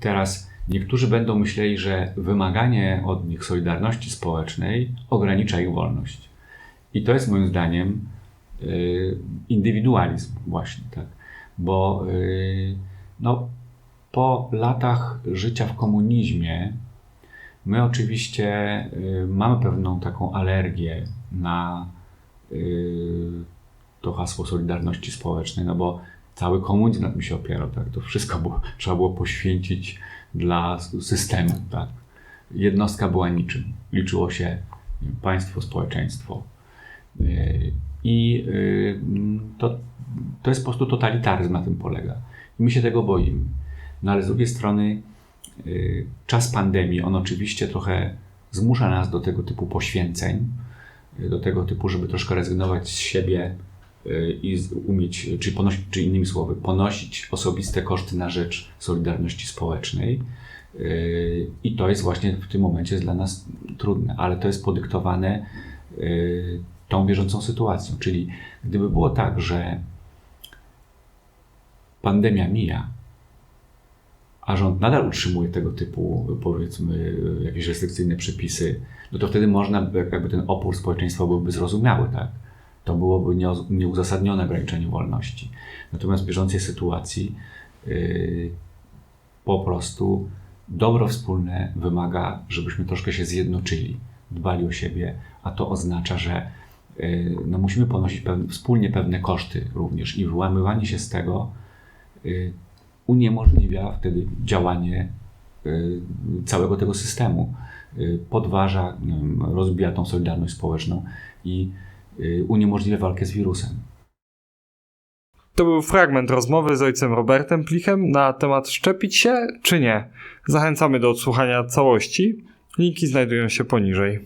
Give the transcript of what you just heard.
Teraz niektórzy będą myśleli, że wymaganie od nich solidarności społecznej ogranicza ich wolność. I to jest moim zdaniem y, indywidualizm właśnie, tak. Bo y, no, po latach życia w komunizmie my oczywiście y, mamy pewną taką alergię na to hasło Solidarności Społecznej, no bo cały komunizm tym się opierał, tak? To wszystko było, trzeba było poświęcić dla systemu, tak? Jednostka była niczym. Liczyło się państwo, społeczeństwo. I yy, to, to jest po prostu totalitaryzm na tym polega. I my się tego boimy. No ale z drugiej strony yy, czas pandemii, on oczywiście trochę zmusza nas do tego typu poświęceń, do tego typu, żeby troszkę rezygnować z siebie i z- umieć, czy, ponosić, czy innymi słowy, ponosić osobiste koszty na rzecz solidarności społecznej. Yy, I to jest właśnie w tym momencie dla nas trudne, ale to jest podyktowane yy, tą bieżącą sytuacją. Czyli gdyby było tak, że pandemia mija, a rząd nadal utrzymuje tego typu, powiedzmy, jakieś restrykcyjne przepisy, no to wtedy można, by- jakby ten opór społeczeństwa byłby zrozumiały, tak? To byłoby nieuzasadnione ograniczenie wolności. Natomiast w bieżącej sytuacji yy, po prostu dobro wspólne wymaga, żebyśmy troszkę się zjednoczyli, dbali o siebie, a to oznacza, że y, no, musimy ponosić pew- wspólnie pewne koszty również i wyłamywanie się z tego y, uniemożliwia wtedy działanie y, całego tego systemu. Y, Podważa, rozbija tą solidarność społeczną i y, uniemożliwia walkę z wirusem. To był fragment rozmowy z ojcem Robertem Plichem na temat szczepić się czy nie. Zachęcamy do odsłuchania całości. Linki znajdują się poniżej.